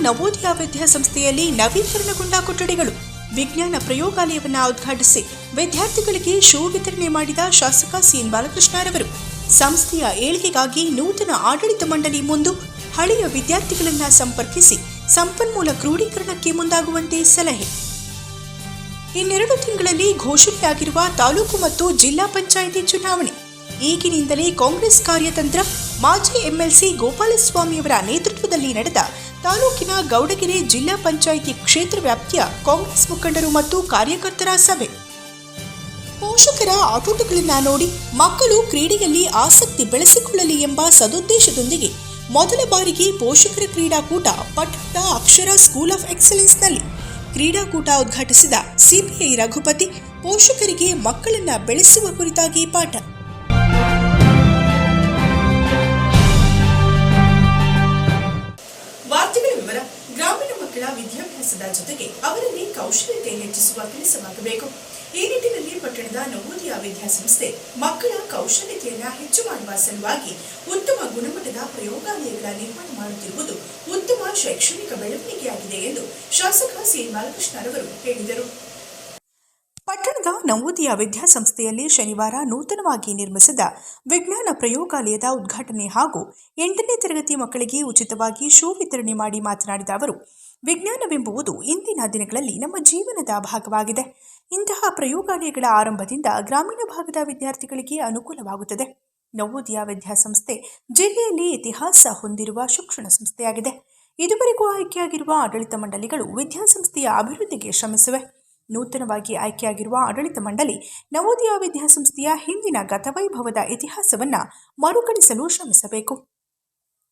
ನವೋದಯ ವಿದ್ಯಾಸಂಸ್ಥೆಯಲ್ಲಿ ನವೀಕರಣಗೊಂಡ ಕೊಠಡಿಗಳು. ವಿಜ್ಞಾನ ಪ್ರಯೋಗಾಲಯವನ್ನು ಉದ್ಘಾಟಿಸಿ ವಿದ್ಯಾರ್ಥಿಗಳಿಗೆ ಶೂ ವಿತರಣೆ ಮಾಡಿದ ಶಾಸಕ ಸಿಎನ್ ಬಾಲಕೃಷ್ಣರವರು ಸಂಸ್ಥೆಯ ಏಳಿಗೆಗಾಗಿ ನೂತನ ಆಡಳಿತ ಮಂಡಳಿ ಮುಂದು ಹಳೆಯ ವಿದ್ಯಾರ್ಥಿಗಳನ್ನು ಸಂಪರ್ಕಿಸಿ ಸಂಪನ್ಮೂಲ ಕ್ರೋಢೀಕರಣಕ್ಕೆ ಮುಂದಾಗುವಂತೆ ಸಲಹೆ. ಇನ್ನೆರಡು ತಿಂಗಳಲ್ಲಿ ಘೋಷಣೆಯಾಗಿರುವ ತಾಲೂಕು ಮತ್ತು ಜಿಲ್ಲಾ ಪಂಚಾಯಿತಿ ಚುನಾವಣೆ. ಈಗಿನಿಂದಲೇ ಕಾಂಗ್ರೆಸ್ ಕಾರ್ಯತಂತ್ರ, ಮಾಜಿ ಎಂಎಲ್ಸಿ ಗೋಪಾಲಸ್ವಾಮಿಯವರ ನೇತೃತ್ವದಲ್ಲಿ ನಡೆದ ತಾಲೂಕಿನ ಗೌಡಗೆರೆ ಜಿಲ್ಲಾ ಪಂಚಾಯಿತಿ ಕ್ಷೇತ್ರ ವ್ಯಾಪ್ತಿಯ ಕಾಂಗ್ರೆಸ್ ಮುಖಂಡರು ಮತ್ತು ಕಾರ್ಯಕರ್ತರ ಸಭೆ. ಪೋಷಕರ ಆಟೋಟಗಳನ್ನು ನೋಡಿ ಮಕ್ಕಳು ಕ್ರೀಡೆಯಲ್ಲಿ ಆಸಕ್ತಿ ಬೆಳೆಸಿಕೊಳ್ಳಲಿ ಎಂಬ ಸದುದ್ದೇಶದೊಂದಿಗೆ ಮೊದಲ ಬಾರಿಗೆ ಪೋಷಕರ ಕ್ರೀಡಾಕೂಟ ಪಟ್ಟಣದ ಅಕ್ಷರ ಸ್ಕೂಲ್ ಆಫ್ ಎಕ್ಸಲೆನ್ಸ್ನಲ್ಲಿ ಕ್ರೀಡಾಕೂಟ ಉದ್ಘಾಟಿಸಿದ ಸಿಪಿಐ ರಘುಪತಿ ಪೋಷಕರಿಗೆ ಮಕ್ಕಳನ್ನ ಬೆಳೆಸುವ ಕುರಿತಾಗಿ ಪಾಠ. ವಿದ್ಯಾಭ್ಯಾಸದ ಜೊತೆಗೆ ಅವರಲ್ಲಿ ಕೌಶಲ್ಯತೆ ಹೆಚ್ಚಿಸುವ ಕೆಲಸವಾಗಬೇಕು ಈ ನಿಟ್ಟಿನಲ್ಲಿ ಪಟ್ಟಣದ ನವೋದಯ ವಿದ್ಯಾಸಂಸ್ಥೆ ಮಕ್ಕಳ ಕೌಶಲ್ಯತೆಯನ್ನು ಹೆಚ್ಚು ಮಾಡುವ ಸಲುವಾಗಿ ಉತ್ತಮ ಗುಣಮಟ್ಟದ ಪ್ರಯೋಗಾಲಯಗಳ ನಿರ್ಮಾಣ ಮಾಡುತ್ತಿರುವುದು ಉತ್ತಮ ಶೈಕ್ಷಣಿಕ ಬೆಳವಣಿಗೆಯಾಗಿದೆ ಎಂದು ಶಾಸಕ ಸಿ. ಬಾಲಕೃಷ್ಣರವರು ಹೇಳಿದರು. ಪಟ್ಟಣದ ನವೋದಯ ವಿದ್ಯಾಸಂಸ್ಥೆಯಲ್ಲಿ ಶನಿವಾರ ನೂತನವಾಗಿ ನಿರ್ಮಿಸಿದ ವಿಜ್ಞಾನ ಪ್ರಯೋಗಾಲಯದ ಉದ್ಘಾಟನೆ ಹಾಗೂ ಎಂಟನೇ ತರಗತಿ ಮಕ್ಕಳಿಗೆ ಉಚಿತವಾಗಿ ಶೂ ವಿತರಣೆ ಮಾಡಿ ಮಾತನಾಡಿದ ಅವರು ವಿಜ್ಞಾನವೆಂಬುದು ಇಂದಿನ ದಿನಗಳಲ್ಲಿ ನಮ್ಮ ಜೀವನದ ಭಾಗವಾಗಿದೆ. ಇಂತಹ ಪ್ರಯೋಗಾಲಯಗಳ ಆರಂಭದಿಂದ ಗ್ರಾಮೀಣ ಭಾಗದ ವಿದ್ಯಾರ್ಥಿಗಳಿಗೆ ಅನುಕೂಲವಾಗುತ್ತದೆ. ನವೋದಯ ವಿದ್ಯಾಸಂಸ್ಥೆ ಜಿಲ್ಲೆಯಲ್ಲಿ ಇತಿಹಾಸ ಹೊಂದಿರುವ ಶಿಕ್ಷಣ ಸಂಸ್ಥೆಯಾಗಿದೆ. ಇದುವರೆಗೂ ಆಯ್ಕೆಯಾಗಿರುವ ಆಡಳಿತ ಮಂಡಳಿಗಳು ವಿದ್ಯಾಸಂಸ್ಥೆಯ ಅಭಿವೃದ್ಧಿಗೆ ಶ್ರಮಿಸಿವೆ. ನೂತನವಾಗಿ ಆಯ್ಕೆಯಾಗಿರುವ ಆಡಳಿತ ಮಂಡಳಿ ನವೋದಯ ವಿದ್ಯಾಸಂಸ್ಥೆಯ ಹಿಂದಿನ ಗತವೈಭವದ ಇತಿಹಾಸವನ್ನು ಮರುಕಳಿಸಲು ಶ್ರಮಿಸಬೇಕು.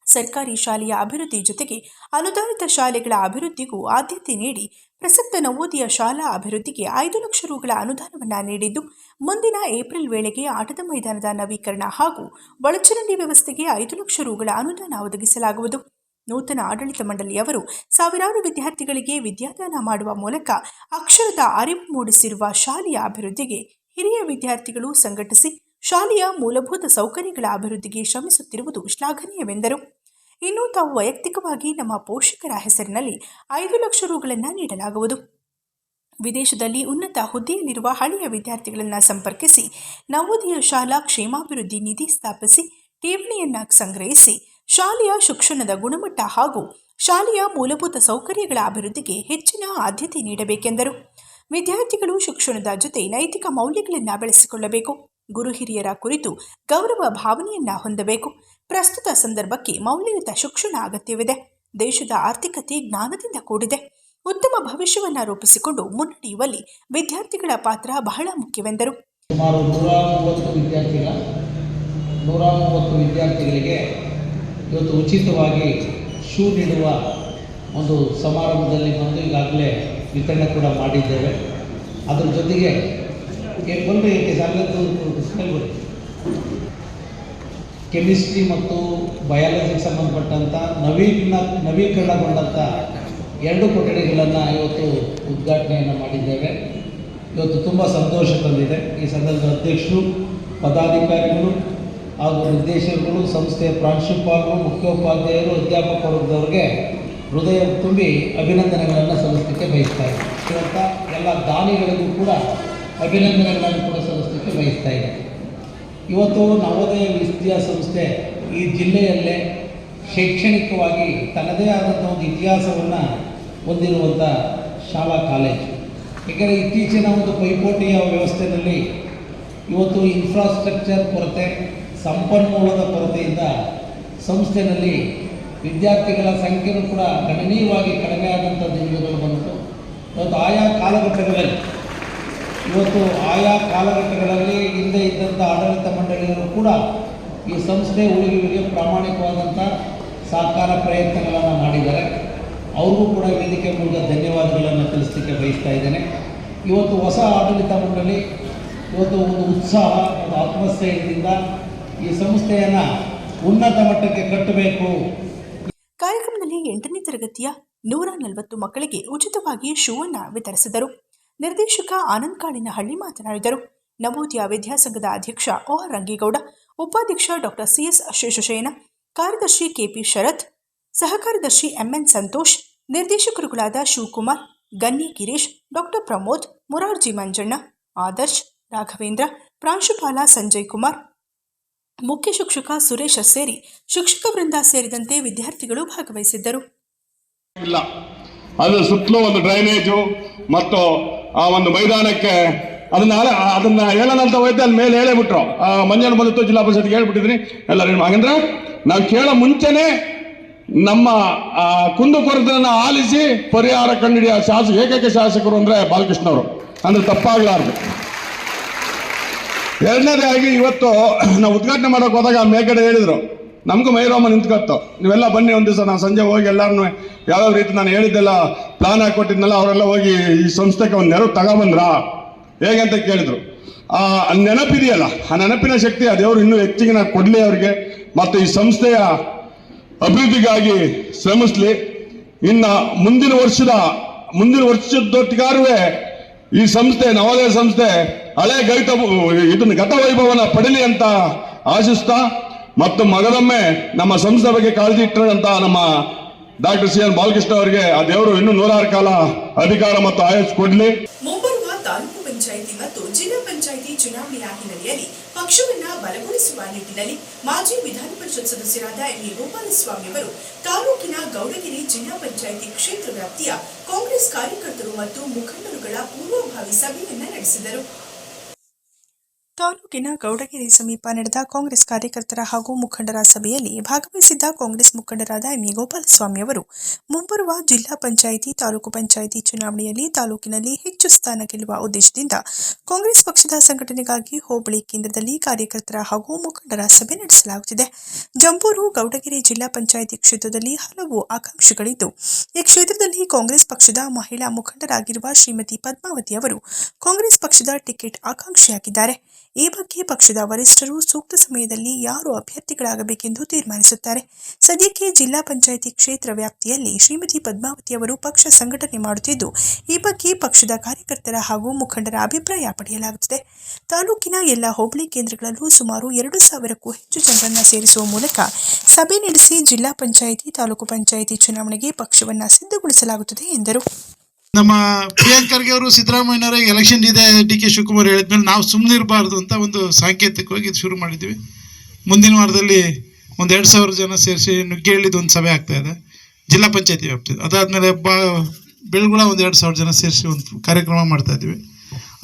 ಸರ್ಕಾರಿ ಶಾಲೆಯ ಅಭಿವೃದ್ಧಿ ಜೊತೆಗೆ ಅನುದಾನಿತ ಶಾಲೆಗಳ ಅಭಿವೃದ್ಧಿಗೂ ಆದ್ಯತೆ ನೀಡಿ ಪ್ರಸಕ್ತ ನವೋದಯ ಶಾಲಾ ಅಭಿವೃದ್ಧಿಗೆ ಐದು ಲಕ್ಷ ರುಗಳ ಅನುದಾನವನ್ನು ನೀಡಿದ್ದು, ಮುಂದಿನ ಏಪ್ರಿಲ್ ವೇಳೆಗೆ ಆಟದ ಮೈದಾನದ ನವೀಕರಣ ಹಾಗೂ ಒಳಚರಂಡಿ ವ್ಯವಸ್ಥೆಗೆ ಐದು ಲಕ್ಷ ರುಗಳ ಅನುದಾನ ಒದಗಿಸಲಾಗುವುದು. ನೂತನ ಆಡಳಿತ ಮಂಡಳಿಯವರು ಸಾವಿರಾರು ವಿದ್ಯಾರ್ಥಿಗಳಿಗೆ ವಿದ್ಯಾದಾನ ಮಾಡುವ ಮೂಲಕ ಅಕ್ಷರದ ಅರಿವು ಮೂಡಿಸಿರುವ ಶಾಲೆಯ ಅಭಿವೃದ್ಧಿಗೆ ಹಿರಿಯ ವಿದ್ಯಾರ್ಥಿಗಳು ಸಂಘಟಿಸಿ ಶಾಲೆಯ ಮೂಲಭೂತ ಸೌಕರ್ಯಗಳ ಅಭಿವೃದ್ಧಿಗೆ ಶ್ರಮಿಸುತ್ತಿರುವುದು ಶ್ಲಾಘನೀಯವೆಂದರು. ಇನ್ನು ತಾವು ವೈಯಕ್ತಿಕವಾಗಿ ನಮ್ಮ ಪೋಷಕರ ಹೆಸರಿನಲ್ಲಿ ಐದು ಲಕ್ಷ ರೂಗಳನ್ನು ನೀಡಲಾಗುವುದು. ವಿದೇಶದಲ್ಲಿ ಉನ್ನತ ಹುದ್ದೆಯಲ್ಲಿರುವ ಹಳೆಯ ವಿದ್ಯಾರ್ಥಿಗಳನ್ನು ಸಂಪರ್ಕಿಸಿ, ನವೋದಯ ಶಾಲಾ ಕ್ಷೇಮಾಭಿವೃದ್ಧಿ ನಿಧಿ ಸ್ಥಾಪಿಸಿ, ಠೇವಣಿಯನ್ನು ಸಂಗ್ರಹಿಸಿ, ಶಾಲೆಯ ಶಿಕ್ಷಣದ ಗುಣಮಟ್ಟ ಹಾಗೂ ಶಾಲೆಯ ಮೂಲಭೂತ ಸೌಕರ್ಯಗಳ ಅಭಿವೃದ್ಧಿಗೆ ಹೆಚ್ಚಿನ ಆದ್ಯತೆ ನೀಡಬೇಕೆಂದರು. ವಿದ್ಯಾರ್ಥಿಗಳು ಶಿಕ್ಷಣದ ಜೊತೆ ನೈತಿಕ ಮೌಲ್ಯಗಳನ್ನು ಬೆಳೆಸಿಕೊಳ್ಳಬೇಕು. ಗುರು ಹಿರಿಯರ ಕುರಿತು ಗೌರವ ಭಾವನೆಯನ್ನ ಹೊಂದಬೇಕು. ಪ್ರಸ್ತುತ ಸಂದರ್ಭಕ್ಕೆ ಮೌಲ್ಯಯುತ ಶಿಕ್ಷಣ ಅಗತ್ಯವಿದೆ. ದೇಶದ ಆರ್ಥಿಕತೆ ಜ್ಞಾನದಿಂದ ಕೂಡಿದೆ. ಉತ್ತಮ ಭವಿಷ್ಯವನ್ನು ರೂಪಿಸಿಕೊಂಡು ಮುನ್ನಡೆಯುವಲ್ಲಿ ವಿದ್ಯಾರ್ಥಿಗಳ ಪಾತ್ರ ಬಹಳ ಮುಖ್ಯವೆಂದರು. ಸುಮಾರು ನೂರ ಮೂವತ್ತು ವಿದ್ಯಾರ್ಥಿಗಳ ನೂರ ಮೂವತ್ತು ವಿದ್ಯಾರ್ಥಿಗಳಿಗೆ ಇವತ್ತು ಉಚಿತವಾಗಿ ಶೂ ಒಂದು ಸಮಾರಂಭದಲ್ಲಿ ಬಂದು ಈಗಾಗಲೇ ವಿತರಣೆ ಕೂಡ ಮಾಡಿದ್ದೇವೆ. ಅದರ ಜೊತೆಗೆ ಕೆ- ಕೆಮಿಸ್ಟ್ರಿ ಮತ್ತು ಬಯಾಲಜಿಗೆ ಸಂಬಂಧಪಟ್ಟಂಥ ನವೀನ ನವೀಕರಣಗೊಂಡಂಥ ಎರಡು ಕೊಠಡಿಗಳನ್ನು ಇವತ್ತು ಉದ್ಘಾಟನೆಯನ್ನು ಮಾಡಿದ್ದೇವೆ. ಇವತ್ತು ತುಂಬ ಸಂತೋಷ ತಂದಿದೆ. ಈ ಸಂದರ್ಭದ ಅಧ್ಯಕ್ಷರು, ಪದಾಧಿಕಾರಿಗಳು ಹಾಗೂ ನಿರ್ದೇಶಕರು ಸಂಸ್ಥೆಯ ಪ್ರಾಂಶುಪಾಲರು, ಮುಖ್ಯೋಪಾಧ್ಯಾಯರು, ಅಧ್ಯಾಪಕ ವರ್ಗದವ್ರಿಗೆ ಹೃದಯ ತುಂಬಿ ಅಭಿನಂದನೆಗಳನ್ನು ಸಲ್ಲಿಸಲಿಕ್ಕೆ ಬಯಸ್ತಾ ಇದೆ ಇವತ್ತ ಎಲ್ಲ ದಾನಿಗಳಿಗೂ ಕೂಡ ಅಭಿನಂದನೆಗಳನ್ನು ಕೂಡ ಸಲ್ಲಿಸಲಿಕ್ಕೆ ಬಯಸ್ತಾ ಇದೆ ಇವತ್ತು ನವೋದಯ ವಿದ್ಯಾಸಂಸ್ಥೆ ಈ ಜಿಲ್ಲೆಯಲ್ಲೇ ಶೈಕ್ಷಣಿಕವಾಗಿ ತನ್ನದೇ ಆದಂಥ ಒಂದು ಇತಿಹಾಸವನ್ನು ಹೊಂದಿರುವಂಥ ಶಾಲಾ ಕಾಲೇಜು. ಏಕೆಂದರೆ ಇತ್ತೀಚಿನ ಒಂದು ಪೈಪೋಟಿಯ ವ್ಯವಸ್ಥೆಯಲ್ಲಿ ಇವತ್ತು ಇನ್ಫ್ರಾಸ್ಟ್ರಕ್ಚರ್ ಕೊರತೆ, ಸಂಪನ್ಮೂಲದ ಕೊರತೆಯಿಂದ ಸಂಸ್ಥೆಯಲ್ಲಿ ವಿದ್ಯಾರ್ಥಿಗಳ ಸಂಖ್ಯೆಯೂ ಕೂಡ ಗಣನೀಯವಾಗಿ ಕಡಿಮೆ ಆದಂಥ ದಿನಗಳು ಬಂತು ಇವತ್ತು ಆಯಾ ಕಾಲಘಟ್ಟಗಳಲ್ಲಿ ಇವತ್ತು ಆಯಾ ಕಾಲಘಟ್ಟಗಳಲ್ಲಿ ಹಿಂದೆ ಇದ್ದಂಥ ಆಡಳಿತ ಮಂಡಳಿಗಳು ಕೂಡ ಈ ಸಂಸ್ಥೆ ಉಳಿವಿಗೆ ಪ್ರಾಮಾಣಿಕವಾದಂಥ ಸಹಕಾರ ಪ್ರಯತ್ನಗಳನ್ನು ಮಾಡಿದ್ದಾರೆ. ಅವ್ರಿಗೂ ಕೂಡ ವೇದಿಕೆ ಮೂಲಕ ಧನ್ಯವಾದಗಳನ್ನು ತಿಳಿಸ್ಲಿಕ್ಕೆ ಬಯಸ್ತಾ ಇದ್ದೇನೆ. ಇವತ್ತು ಹೊಸ ಆಡಳಿತ ಮಂಡಳಿ, ಇವತ್ತು ಒಂದು ಉತ್ಸಾಹ, ಒಂದು ಆತ್ಮಸ್ಥೈರ್ಯದಿಂದ ಈ ಸಂಸ್ಥೆಯನ್ನು ಉನ್ನತ ಮಟ್ಟಕ್ಕೆ ಕಟ್ಟಬೇಕು. ಕಾರ್ಯಕ್ರಮದಲ್ಲಿ ಎಂಟನೇ ತರಗತಿಯ ನೂರ ನಲವತ್ತು ಮಕ್ಕಳಿಗೆ ಉಚಿತವಾಗಿ ಶೂವನ್ನು ವಿತರಿಸಿದರು. ನಿರ್ದೇಶಕ ಆನಂದ್ ಕಾಳಿನಹಳ್ಳಿ ಮಾತನಾಡಿದರು. ನವೋದಯ ವಿದ್ಯಾಸಂಘದ ಅಧ್ಯಕ್ಷ ಆರ್ ರಂಗೇಗೌಡ, ಉಪಾಧ್ಯಕ್ಷ ಡಾಕ್ಟರ್ ಸಿಎಸ್ ಶೇಷಶಯನ ಕಾರ್ಯದರ್ಶಿ ಕೆಪಿ ಶರತ್, ಸಹಕಾರ್ಯದರ್ಶಿ ಎಂಎನ್ ಸಂತೋಷ್, ನಿರ್ದೇಶಕರುಗಳಾದ ಶಿವಕುಮಾರ್, ಗನ್ನಿ ಗಿರೀಶ್, ಡಾಕ್ಟರ್ ಪ್ರಮೋದ್, ಮುರಾರ್ಜಿ ಮಂಜಣ್ಣ, ಆದರ್ಶ್, ರಾಘವೇಂದ್ರ, ಪ್ರಾಂಶುಪಾಲ ಸಂಜಯ್ ಕುಮಾರ್, ಮುಖ್ಯ ಶಿಕ್ಷಕ ಸುರೇಶ ಸೇರಿ, ಶಿಕ್ಷಕ ವೃಂದ ಸೇರಿದಂತೆ ವಿದ್ಯಾರ್ಥಿಗಳು ಭಾಗವಹಿಸಿದ್ದರು. ಇಲ್ಲ. ಅದರ ಸುತ್ತಲೂ ಒಂದು ಡ್ರೈನೇಜು ಮತ್ತು ಆ ಒಂದು ಮೈದಾನಕ್ಕೆ ಅದನ್ನ ಅದನ್ನ ಅದನ್ನ ಹೇಳೋಣಂತ ಹೋಯ್ತು ಅಲ್ಲಿ ಮೇಲೆ ಹೇಳೇ ಬಿಟ್ರು. ಮಂಜಣ್ಣ ಬಂದಿತ್ತು, ಜಿಲ್ಲಾ ಪರಿಷತ್ಗೆ ಹೇಳ್ಬಿಟ್ಟಿದ್ರಿ ಎಲ್ಲರೂ ಹಾಗಂದ್ರೆ ನಾವು ಕೇಳೋ ಮುಂಚೆನೆ ನಮ್ಮ, ಆ ಕುಂದುಕೊರತೆಯನ್ನು ಆಲಿಸಿ ಪರಿಹಾರ ಕಂಡಿಡಿಯ ಶಾಸಕ ಏಕೈಕ ಶಾಸಕರು ಅಂದ್ರೆ ಬಾಲಕೃಷ್ಣ ಅವರು. ಅಂದ್ರೆ ತಪ್ಪಾಗ್ಲಾರ್ದು. ಎರಡನೇದಾಗಿ ಇವತ್ತು ನಾವು ಉದ್ಘಾಟನೆ ಮಾಡೋಕೆ ಹೋದಾಗ ಮೇಲ್ಗಡೆ ಹೇಳಿದ್ರು. ನಮಗೂ ಮೈರೋಮ ನಿಂತ್ಕೊತ್ತು. ನೀವೆಲ್ಲ ಬನ್ನಿ ಒಂದು ದಿವಸ, ನಾನು ಸಂಜೆ ಹೋಗಿ ಎಲ್ಲರನ್ನೂ ಯಾವ್ಯಾವ ರೀತಿ ನಾನು ಹೇಳಿದ್ದೆಲ್ಲ ಪ್ಲಾನ್ ಹಾಕೊಟ್ಟಿದ್ನಲ್ಲ ಅವರೆಲ್ಲ ಹೋಗಿ ಈ ಸಂಸ್ಥೆಗೆ ಒಂದು ನೆರವು ತಗೊಬಂದ್ರಾ? ಹೇಗೆ ಅಂತ ಕೇಳಿದ್ರು. ಆ, ನೆನಪಿದೆಯಲ್ಲ, ಆ ನೆನಪಿನ ಶಕ್ತಿ ಆ ದೇವರು ಇನ್ನೂ ಹೆಚ್ಚಿಗೆ ನಾನು ಕೊಡಲಿ ಅವ್ರಿಗೆ. ಮತ್ತು ಈ ಸಂಸ್ಥೆಯ ಅಭಿವೃದ್ಧಿಗಾಗಿ ಶ್ರಮಿಸ್ಲಿ. ಇನ್ನು ಮುಂದಿನ ವರ್ಷದ, ಮುಂದಿನ ವರ್ಷದೊಟ್ಟಿಗಾರುವೆ ಈ ಸಂಸ್ಥೆ, ನವೋದಯ ಸಂಸ್ಥೆ, ಹಳೆ ಗೈತ ಇದನ್ನ ಗತ ವೈಭವನ ಪಡಲಿ ಅಂತ ಆಶಿಸ್ತಾ ಮತ್ತು ಮಗದೊಮ್ಮೆ ನಮ್ಮ ಸಂಸ್ಥೆ ಬಗ್ಗೆ ಕಾಳಜಿ ಇಟ್ಟಂತ ನಮ್ಮ ಡಾಕ್ಟರ್ ಸಿ ಎನ್ ಬಾಲಕೃಷ್ಣ ಅವರಿಗೆ ಆ ದೇವರು ಇನ್ನೂ ನೂರಾರು ಕಾಲ ಅಧಿಕಾರ ಮತ್ತು ಆಯಸ್ ಕೊಡ್ಲಿ. ಮುಂಬರುವ ತಾಲೂಕು ಪಂಚಾಯಿತಿ ಮತ್ತು ಜಿಲ್ಲಾ ಪಂಚಾಯಿತಿ ಚುನಾವಣೆಯ ಹಿನ್ನೆಲೆಯಲ್ಲಿ ಪಕ್ಷವನ್ನ ಬಲಗೊಳಿಸುವ ನಿಟ್ಟಿನಲ್ಲಿ ಮಾಜಿ ವಿಧಾನ ಪರಿಷತ್ ಸದಸ್ಯರಾದ ಎಂ ಎ ಗೋಪಾಲಸ್ವಾಮಿ ಅವರು ತಾಲೂಕಿನ ಗೌಡಗಿರಿ ಜಿಲ್ಲಾ ಪಂಚಾಯಿತಿ ಕ್ಷೇತ್ರ ವ್ಯಾಪ್ತಿಯ ಕಾಂಗ್ರೆಸ್ ಕಾರ್ಯಕರ್ತರು ಮತ್ತು ಮುಖಂಡರುಗಳ ಪೂರ್ವಭಾವಿ ಸಭೆಯನ್ನ ನಡೆಸಿದರು. ತಾಲೂಕಿನ ಗೌಡಗಿರಿ ಸಮೀಪ ನಡೆದ ಕಾಂಗ್ರೆಸ್ ಕಾರ್ಯಕರ್ತರ ಹಾಗೂ ಮುಖಂಡರ ಸಭೆಯಲ್ಲಿ ಭಾಗವಹಿಸಿದ್ದ ಕಾಂಗ್ರೆಸ್ ಮುಖಂಡರಾದ ಎಂ ಎ ಗೋಪಾಲಸ್ವಾಮಿ ಅವರು. ಮುಂಬರುವ ಜಿಲ್ಲಾ ಪಂಚಾಯಿತಿ, ತಾಲೂಕು ಪಂಚಾಯಿತಿ ಚುನಾವಣೆಯಲ್ಲಿ ತಾಲೂಕಿನಲ್ಲಿ ಹೆಚ್ಚು ಸ್ಥಾನ ಗೆಲ್ಲುವ ಉದ್ದೇಶದಿಂದ ಕಾಂಗ್ರೆಸ್ ಪಕ್ಷದ ಸಂಘಟನೆಗಾಗಿ ಹೋಬಳಿ ಕೇಂದ್ರದಲ್ಲಿ ಕಾರ್ಯಕರ್ತರ ಹಾಗೂ ಮುಖಂಡರ ಸಭೆ ನಡೆಸಲಾಗುತ್ತಿದೆ. ಜಂಬೂರು, ಗೌಡಗಿರಿ ಜಿಲ್ಲಾ ಪಂಚಾಯಿತಿ ಕ್ಷೇತ್ರದಲ್ಲಿ ಹಲವು ಆಕಾಂಕ್ಷಿಗಳಿದ್ದು, ಈ ಕ್ಷೇತ್ರದಲ್ಲಿ ಕಾಂಗ್ರೆಸ್ ಪಕ್ಷದ ಮಹಿಳಾ ಮುಖಂಡರಾಗಿರುವ ಶ್ರೀಮತಿ ಪದ್ಮಾವತಿ ಅವರು ಕಾಂಗ್ರೆಸ್ ಪಕ್ಷದ ಟಿಕೆಟ್ ಆಕಾಂಕ್ಷಿಯಾಗಿದ್ದಾರೆ. ಈ ಬಗ್ಗೆ ಪಕ್ಷದ ವರಿಷ್ಠರು ಸೂಕ್ತ ಸಮಯದಲ್ಲಿ ಯಾರು ಅಭ್ಯರ್ಥಿಗಳಾಗಬೇಕೆಂದು ತೀರ್ಮಾನಿಸುತ್ತಾರೆ. ಸದ್ಯಕ್ಕೆ ಜಿಲ್ಲಾ ಪಂಚಾಯಿತಿ ಕ್ಷೇತ್ರ ವ್ಯಾಪ್ತಿಯಲ್ಲಿ ಶ್ರೀಮತಿ ಪದ್ಮಾವತಿ ಅವರು ಪಕ್ಷ ಸಂಘಟನೆ ಮಾಡುತ್ತಿದ್ದು, ಈ ಬಗ್ಗೆ ಪಕ್ಷದ ಕಾರ್ಯಕರ್ತರ ಹಾಗೂ ಮುಖಂಡರ ಅಭಿಪ್ರಾಯ ಪಡೆಯಲಾಗುತ್ತದೆ. ತಾಲೂಕಿನ ಎಲ್ಲ ಹೋಬಳಿ ಕೇಂದ್ರಗಳಲ್ಲೂ ಸುಮಾರು ಎರಡು ಸಾವಿರಕ್ಕೂ ಹೆಚ್ಚು ಜನರನ್ನು ಸೇರಿಸುವ ಮೂಲಕ ಸಭೆ ನಡೆಸಿ ಜಿಲ್ಲಾ ಪಂಚಾಯಿತಿ, ತಾಲೂಕು ಪಂಚಾಯಿತಿ ಚುನಾವಣೆಗೆ ಪಕ್ಷವನ್ನು ಸಿದ್ಧಗೊಳಿಸಲಾಗುತ್ತದೆ ಎಂದರು. ನಮ್ಮ ಪ್ರಿಯಾಂಕ್ ಖರ್ಗೆ ಅವರು ಸಿದ್ದರಾಮಯ್ಯನವರ ಎಲೆಕ್ಷನ್ ಇದೆ ಡಿ ಕೆ ಶಿವಕುಮಾರ್ ಹೇಳಿದ್ಮೇಲೆ ನಾವು ಸುಮ್ಮನೆ ಇರಬಾರ್ದು ಅಂತ ಒಂದು ಸಾಂಕೇತಿಕವಾಗಿ ಇದು ಶುರು ಮಾಡಿದ್ವಿ ಮುಂದಿನ ವಾರದಲ್ಲಿ ಒಂದು ಎರಡು ಸಾವಿರ ಜನ ಸೇರಿಸಿ ನುಗ್ಗೇಳಿದ ಒಂದು ಸಭೆ ಆಗ್ತಾ ಇದೆ, ಜಿಲ್ಲಾ ಪಂಚಾಯತಿ ವ್ಯಾಪ್ತಿ ಅದಾದಮೇಲೆ ಬಾ, ಬೆಳಗುಳ ಒಂದು ಎರಡು ಸಾವಿರ ಜನ ಸೇರಿಸಿ ಒಂದು ಕಾರ್ಯಕ್ರಮ ಮಾಡ್ತಾ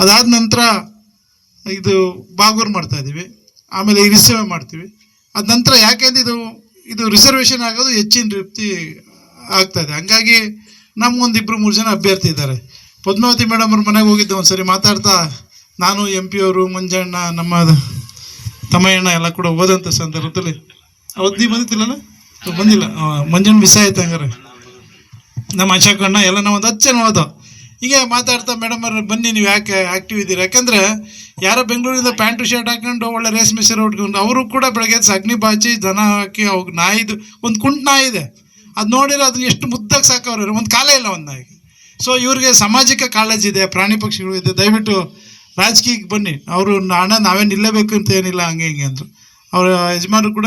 ಅದಾದ ನಂತರ ಇದು ಬಾಗೂರು ಮಾಡ್ತಾ ಇದ್ದೀವಿ, ಆಮೇಲೆ ಇರಿಸೇವೆ ಮಾಡ್ತೀವಿ. ಅದ ನಂತರ ಯಾಕೆಂದ್ರೆ ಇದು ಇದು ರಿಸರ್ವೇಷನ್ ಆಗೋದು ಹೆಚ್ಚಿನ ರೀತಿ ಆಗ್ತಾ ಇದೆ. ಹಂಗಾಗಿ ನಮ್ಗೊಂದು ಇಬ್ಬರು ಮೂರು ಜನ ಅಭ್ಯರ್ಥಿ ಇದ್ದಾರೆ. ಪದ್ಮಾವತಿ ಮೇಡಮ್ ಅವ್ರ ಮನೆಗೆ ಹೋಗಿದ್ದೆ ಒಂದ್ಸರಿ ಮಾತಾಡ್ತಾ, ನಾನು ಎಂ ಪಿ ಅವರು, ಮಂಜಣ್ಣ, ನಮ್ಮ ತಮ್ಮಯ್ಯಣ್ಣ ಎಲ್ಲ ಕೂಡ ಹೋದಂಥ ಸಂದರ್ಭದಲ್ಲಿ. ಅವತ್ತು ನೀವು ಬಂದಿದ್ದಿಲ್ಲಲ್ಲ? ಬಂದಿಲ್ಲ. ಮಂಜಣ್ಣ ಮಿಸ್ ಆಯ್ತು ಹಂಗಾರೆ? ನಮ್ಮ ಅಶಾಕಣ್ಣ ಎಲ್ಲ ನಾವು ಒಂದು ಜನ ಹೋದೋ ಹೀಗೆ ಮಾತಾಡ್ತಾ ಮೇಡಮ್ ಅವ್ರು ಬನ್ನಿ, ನೀವು ಯಾಕೆ ಆಕ್ಟಿವ್ ಇದ್ದೀರಿ? ಯಾಕಂದ್ರೆ ಯಾರೋ ಬೆಂಗಳೂರಿಂದ ಪ್ಯಾಂಟು, ಶರ್ಟ್ ಹಾಕೊಂಡು ಒಳ್ಳೆ ರೇಷ್ಮೆ ಸೀರೆ ಉಟ್ಕೊಂಡು, ಅವರು ಕೂಡ ಬೆಳಗ್ಗೆ ಸಗ್ನಿ ಬಾಚಿ, ದನ ಹಾಕಿ ಅವ್ರಿಗೆ ನಾಯಿದು, ಒಂದು ಕುಂಟ್ ನಾಯಿ ಇದೆ. ಅದು ನೋಡಿದ್ರೆ ಅದನ್ನ ಎಷ್ಟು ಮುದ್ದಾಗಿ ಸಾಕವ್ರೆ ಒಂದು ಕಾಲ ಇಲ್ಲ ಒಂದಾಗಿ. ಸೊ ಇವ್ರಿಗೆ ಸಾಮಾಜಿಕ ಕಾಳಜಿ ಇದೆ, ಪ್ರಾಣಿ ಪಕ್ಷಿಗಳು ಇದೆ. ದಯವಿಟ್ಟು ರಾಜಕೀಯಕ್ಕೆ ಬನ್ನಿ. ಅವರು ಹಣ ನಾವೇ ನಿಲ್ಲಬೇಕು ಅಂತ ಏನಿಲ್ಲ, ಹಂಗೆ ಹಿಂಗೆ ಅಂದರು. ಅವರ ಯಜಮಾನರು ಕೂಡ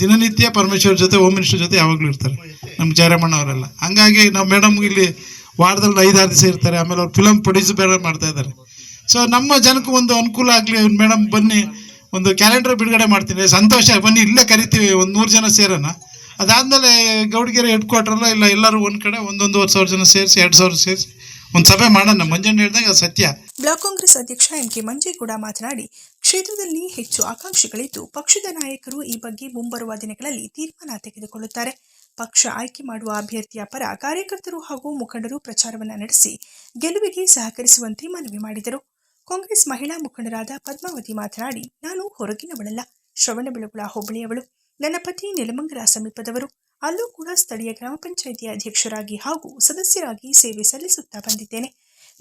ದಿನನಿತ್ಯ ಪರಮೇಶ್ವರ್ ಜೊತೆ ಹೋಮ್ ಮಿನಿಸ್ಟರ್ ಜೊತೆ ಯಾವಾಗಲೂ ಇರ್ತಾರೆ. ನಮ್ಮ ಜಯರಮಣ್ಣ ಅವರೆಲ್ಲ. ಹಂಗಾಗಿ ನಾವು ಮೇಡಮ್ ಇಲ್ಲಿ ವಾರದಲ್ಲಿ ಐದಾರು ದಿವಸ ಇರ್ತಾರೆ. ಆಮೇಲೆ ಅವ್ರು ಫಿಲಮ್ ಪ್ರೊಡ್ಯೂಸ್ ಬೇರೆ ಮಾಡ್ತಾ ಇದ್ದಾರೆ. ಸೊ ನಮ್ಮ ಜನಕ್ಕೂ ಒಂದು ಅನುಕೂಲ ಆಗಲಿ. ಮೇಡಮ್ ಬನ್ನಿ. ಒಂದು ಕ್ಯಾಲೆಂಡರ್ ಬಿಡುಗಡೆ ಮಾಡ್ತೀನಿ. ಸಂತೋಷ. ಬನ್ನಿ, ಇಲ್ಲೇ ಕರಿತೀವಿ. ಒಂದು ನೂರು ಜನ ಸೇರೋಣ. ಅದಾದಮೇಲೆ ಗೌಡಗೆರೆ ಹೆಡ್ ಕ್ವಾರ್ಟರ್ನ ಇಲ್ಲ, ಎಲ್ಲರೂ ಒಂದು ಕಡೆ ಒಂದೊಂದುವರೆ ಸಾವಿರ ಜನ ಸೇರಿಸಿ, ಎರಡು ಸಾವಿರ ಸೇರಿಸಿ ಒಂದು ಸಭೆ ಮಾಡೋಣ. ಮಂಜಣ್ಣ ಹೇಳಿದಾಗ ಅದು ಸತ್ಯ. ಬ್ಲಾಕ್ ಕಾಂಗ್ರೆಸ್ ಅಧ್ಯಕ್ಷ ಎಂ ಕೆ ಮಂಜೇಗೌಡ ಮಾತನಾಡಿ, ಕ್ಷೇತ್ರದಲ್ಲಿ ಹೆಚ್ಚು ಆಕಾಂಕ್ಷಿಗಳಿದ್ದು ಪಕ್ಷದ ನಾಯಕರು ಈ ಬಗ್ಗೆ ಮುಂಬರುವ ದಿನಗಳಲ್ಲಿ ತೀರ್ಮಾನ ತೆಗೆದುಕೊಳ್ಳುತ್ತಾರೆ. ಪಕ್ಷ ಆಯ್ಕೆ ಮಾಡುವ ಅಭ್ಯರ್ಥಿಯ ಪರ ಕಾರ್ಯಕರ್ತರು ಹಾಗೂ ಮುಖಂಡರು ಪ್ರಚಾರವನ್ನು ನಡೆಸಿ ಗೆಲುವಿಗೆ ಸಹಕರಿಸುವಂತೆ ಮನವಿ ಮಾಡಿದರು. ಕಾಂಗ್ರೆಸ್ ಮಹಿಳಾ ಮುಖಂಡರಾದ ಪದ್ಮಾವತಿ ಮಾತನಾಡಿ, ನಾನು ಹೊರಗಿನವಳಲ್ಲ, ಶ್ರವಣಬೆಳಗುಳ ಹೋಬಳಿಯವಳು. ನನ್ನ ಪತಿ ನೆಲಮಂಗಲ ಸಮೀಪದವರು. ಅಲ್ಲೂ ಕೂಡ ಸ್ಥಳೀಯ ಗ್ರಾಮ ಪಂಚಾಯಿತಿ ಅಧ್ಯಕ್ಷರಾಗಿ ಹಾಗೂ ಸದಸ್ಯರಾಗಿ ಸೇವೆ ಸಲ್ಲಿಸುತ್ತಾ ಬಂದಿದ್ದೇನೆ.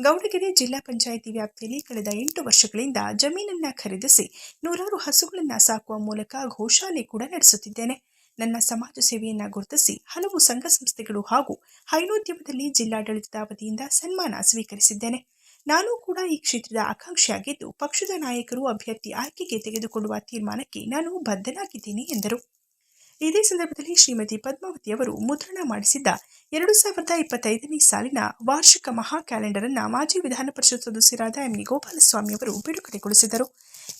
ಗೌಡಗೆರೆ ಜಿಲ್ಲಾ ಪಂಚಾಯಿತಿ ವ್ಯಾಪ್ತಿಯಲ್ಲಿ ಕಳೆದ ಎಂಟು ವರ್ಷಗಳಿಂದ ಜಮೀನನ್ನ ಖರೀದಿಸಿ ನೂರಾರು ಹಸುಗಳನ್ನ ಸಾಕುವ ಮೂಲಕ ಗೋಶಾಲೆ ಕೂಡ ನಡೆಸುತ್ತಿದ್ದೇನೆ. ನನ್ನ ಸಮಾಜ ಸೇವೆಯನ್ನ ಗುರುತಿಸಿ ಹಲವು ಸಂಘ ಸಂಸ್ಥೆಗಳು ಹಾಗೂ ಹೈನೋದ್ಯಮದಲ್ಲಿ ಜಿಲ್ಲಾಡಳಿತದ ವತಿಯಿಂದ ಸನ್ಮಾನ ಸ್ವೀಕರಿಸಿದ್ದೇನೆ. ನಾನು ಕೂಡ ಈ ಕ್ಷೇತ್ರದ ಆಕಾಂಕ್ಷಿಯಾಗಿದ್ದು ಪಕ್ಷದ ನಾಯಕರು ಅಭ್ಯರ್ಥಿ ಆಯ್ಕೆಗೆ ತೆಗೆದುಕೊಳ್ಳುವ ತೀರ್ಮಾನಕ್ಕೆ ನಾನು ಬದ್ಧನಾಗಿದ್ದೇನೆ, ಎಂದರು. ಇದೇ ಸಂದರ್ಭದಲ್ಲಿ ಶ್ರೀಮತಿ ಪದ್ಮಾವತಿ ಅವರು ಮುದ್ರಣ ಮಾಡಿಸಿದ್ದ ಎರಡು ಸಾವಿರದ ಇಪ್ಪತ್ತೈದನೇ ಸಾಲಿನ ವಾರ್ಷಿಕ ಮಹಾ ಕ್ಯಾಲೆಂಡರ್ ಅನ್ನ ಮಾಜಿ ವಿಧಾನ ಪರಿಷತ್ ಸದಸ್ಯರಾದ ಎಂ. ಗೋಪಾಲಸ್ವಾಮಿ ಅವರು ಬಿಡುಗಡೆಗೊಳಿಸಿದರು.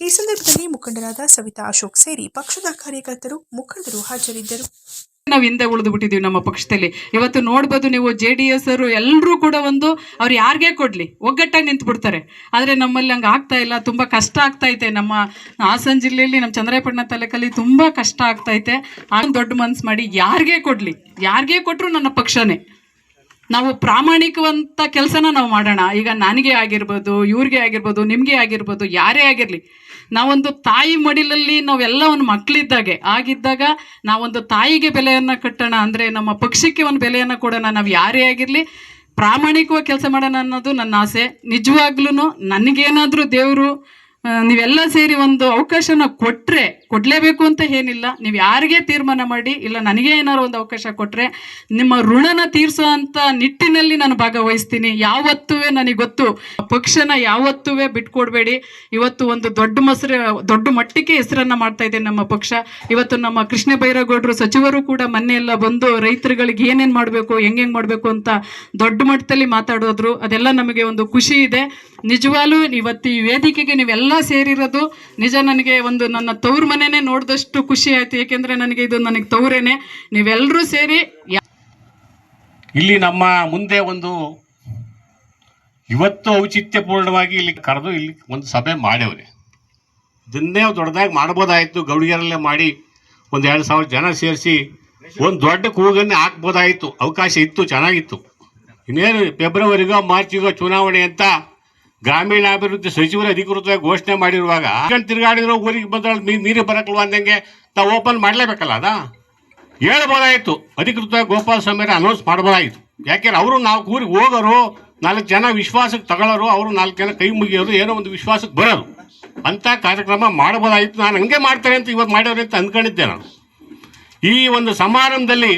ಈ ಸಂದರ್ಭದಲ್ಲಿ ಮುಖಂಡರಾದ ಸವಿತಾ ಅಶೋಕ್ ಸೇರಿ ಪಕ್ಷದ ಕಾರ್ಯಕರ್ತರು, ಮುಖಂಡರು ಹಾಜರಿದ್ದರು. ನಾವು ಹಿಂದೆ ಉಳಿದು ಬಿಟ್ಟಿದ್ದೀವಿ ನಮ್ಮ ಪಕ್ಷದಲ್ಲಿ. ಇವತ್ತು ನೋಡ್ಬೋದು ನೀವು ಜೆ ಡಿ ಎಸ್ ಅವರು ಎಲ್ಲರೂ ಕೂಡ ಒಂದು ಅವ್ರು ಯಾರಿಗೇ ಕೊಡ್ಲಿ, ಒಗ್ಗಟ್ಟಾಗಿ ನಿಂತು ಬಿಡ್ತಾರೆ ಆದರೆ ನಮ್ಮಲ್ಲಿ ಹಂಗೆ ಆಗ್ತಾ ಇಲ್ಲ, ತುಂಬ ಕಷ್ಟ ಆಗ್ತಾ ಐತೆ. ನಮ್ಮ ಹಾಸನ ಜಿಲ್ಲೆಯಲ್ಲಿ, ನಮ್ಮ ಚಂದ್ರಾಯಪಟ್ಟಣ ತಾಲೂಕಲ್ಲಿ ತುಂಬ ಕಷ್ಟ ಆಗ್ತಾ ಐತೆ. ಅದೊಂದು ದೊಡ್ಡ ಮನಸ್ಸು ಮಾಡಿ ಯಾರಿಗೇ ಕೊಡ್ಲಿ, ಯಾರಿಗೇ ಕೊಟ್ಟರು ನನ್ನ ಪಕ್ಷನೇ. ನಾವು ಪ್ರಾಮಾಣಿಕವಂತ ಕೆಲಸನ ನಾವು ಮಾಡೋಣ. ಈಗ ನನಗೆ ಆಗಿರ್ಬೋದು, ಇವ್ರಿಗೆ ಆಗಿರ್ಬೋದು, ನಿಮಗೆ ಆಗಿರ್ಬೋದು, ಯಾರೇ ಆಗಿರಲಿ, ನಾವೊಂದು ತಾಯಿ ಮಡಿಲಲ್ಲಿ ನಾವೆಲ್ಲ ಒಂದು ಮಕ್ಕಳಿದ್ದಾಗೆ ಆಗಿದ್ದಾಗ ನಾವೊಂದು ತಾಯಿಗೆ ಬೆಲೆಯನ್ನು ಕಟ್ಟೋಣ ಅಂದರೆ ನಮ್ಮ ಪಕ್ಷಕ್ಕೆ ಒಂದು ಬೆಲೆಯನ್ನು ಕೊಡೋಣ. ನಾವು ಯಾರೇ ಆಗಿರಲಿ, ಪ್ರಾಮಾಣಿಕವಾಗಿ ಕೆಲಸ ಮಾಡೋಣ ಅನ್ನೋದು ನನ್ನ ಆಸೆ. ನಿಜವಾಗ್ಲೂ ನನಗೇನಾದರೂ ದೇವರು ನೀವೆಲ್ಲ ಸೇರಿ ಒಂದು ಅವಕಾಶನ ಕೊಟ್ಟರೆ ಕೊಡಲೇಬೇಕು ಅಂತ ಏನಿಲ್ಲ. ನೀವು ಯಾರಿಗೆ ತೀರ್ಮಾನ ಮಾಡಿ, ಇಲ್ಲ ನನಗೆ ಏನಾದ್ರು ಒಂದು ಅವಕಾಶ ಕೊಟ್ಟರೆ ನಿಮ್ಮ ಋಣನ ತೀರಿಸೋ ಅಂತ ನಿಟ್ಟಿನಲ್ಲಿ ನಾನು ಭಾಗವಹಿಸ್ತೀನಿ. ಯಾವತ್ತೂ ನನಗೆ ಗೊತ್ತು. ಪಕ್ಷನ ಯಾವತ್ತೂ ಬಿಟ್ಕೊಡ್ಬೇಡಿ. ಇವತ್ತು ಒಂದು ದೊಡ್ಡ ಮೊಸರು, ದೊಡ್ಡ ಮಟ್ಟಕ್ಕೆ ಹೆಸರನ್ನ ಮಾಡ್ತಾ ಇದೆ ನಮ್ಮ ಪಕ್ಷ. ಇವತ್ತು ನಮ್ಮ ಕೃಷ್ಣ ಬೈರೇಗೌಡರು ಸಚಿವರು ಕೂಡ ಮೊನ್ನೆ ಎಲ್ಲ ಬಂದು ರೈತರುಗಳಿಗೆ ಏನೇನು ಮಾಡಬೇಕು, ಹೆಂಗೆಂಗೆ ಮಾಡಬೇಕು ಅಂತ ದೊಡ್ಡ ಮಟ್ಟದಲ್ಲಿ ಮಾತಾಡೋದ್ರು. ಅದೆಲ್ಲ ನಮಗೆ ಒಂದು ಖುಷಿ ಇದೆ. ನಿಜವಾಗ್ಲೂ ಇವತ್ತು ಈ ವೇದಿಕೆಗೆ ನೀವೆಲ್ಲ ಸೇರಿರೋದು ನಿಜ. ನನಗೆ ಒಂದು ನನ್ನ ತವ್ರ ಮನೆನೇ ನೋಡಿದಷ್ಟು ಖುಷಿ ಆಯ್ತು, ಏಕೆಂದ್ರೆ ನನಗೆ ಇದು ನನಗೆ ತವರೇನೆ ನೀವೆಲ್ಲರೂ ಸೇರಿ ಇಲ್ಲಿ ನಮ್ಮ ಮುಂದೆ ಒಂದು ಇವತ್ತು ಔಚಿತ್ಯಪೂರ್ಣವಾಗಿ ಇಲ್ಲಿ ಕರೆದು ಇಲ್ಲಿ ಒಂದು ಸಭೆ ಮಾಡ್ಯವ್ರಿ ಇದನ್ನೇ ದೊಡ್ಡದಾಗಿ ಮಾಡ್ಬೋದಾಯಿತು ಗೌಡಿಯರಲ್ಲೇ ಮಾಡಿ ಒಂದು ಎರಡು ಸಾವಿರ ಜನ ಸೇರಿಸಿ ಒಂದು ದೊಡ್ಡ ಕೂಗನ್ನೇ ಹಾಕ್ಬೋದಾಯಿತು. ಅವಕಾಶ ಇತ್ತು, ಚೆನ್ನಾಗಿತ್ತು. ಇನ್ನೇನು, ಫೆಬ್ರವರಿಗೋ ಮಾರ್ಚಿಗೋ ಚುನಾವಣೆ ಅಂತ ಗ್ರಾಮೀಣಾಭಿವೃದ್ಧಿ ಸಚಿವರು ಅಧಿಕೃತವಾಗಿ ಘೋಷಣೆ ಮಾಡಿರುವಾಗ ಈಗ ತಿರುಗಾಡಿದ್ರು ಊರಿಗೆ ಬಂದ್ರೆ ನೀರು ಬರಕಲ್ಲ ಅಂದಂಗೆ ತಾವು ಓಪನ್ ಮಾಡಲೇಬೇಕಲ್ಲ ಅದಾ? ಹೇಳ್ಬೋದಾಯಿತು. ಅಧಿಕೃತವಾಗಿ ಗೋಪಾಲ ಸ್ವಾಮಿಯರ ಅನೌನ್ಸ್ ಮಾಡ್ಬೋದಾಗಿತ್ತು ಯಾಕೆಂದ್ರೆ ಅವರು ನಾವು ಊರಿಗೆ ಹೋಗೋರು, ನಾಲ್ಕು ಜನ ವಿಶ್ವಾಸಕ್ಕೆ ತಗೊಳ್ಳೋರು, ಅವರು ನಾಲ್ಕು ಜನ ಕೈ ಮುಗಿಯೋರು, ಏನೋ ಒಂದು ವಿಶ್ವಾಸಕ್ಕೆ ಬರೋರು ಅಂತ ಕಾರ್ಯಕ್ರಮ ಮಾಡ್ಬೋದಾಗಿತ್ತು ನಾನು ಹಂಗೆ ಮಾಡ್ತಾರೆ ಅಂತ ಇವತ್ತು ಮಾಡ್ಯವ್ರೆ ಅಂತ ಅಂದ್ಕೊಂಡಿದ್ದೆ ನಾನು. ಈ ಒಂದು ಸಮಾರಂಭದಲ್ಲಿ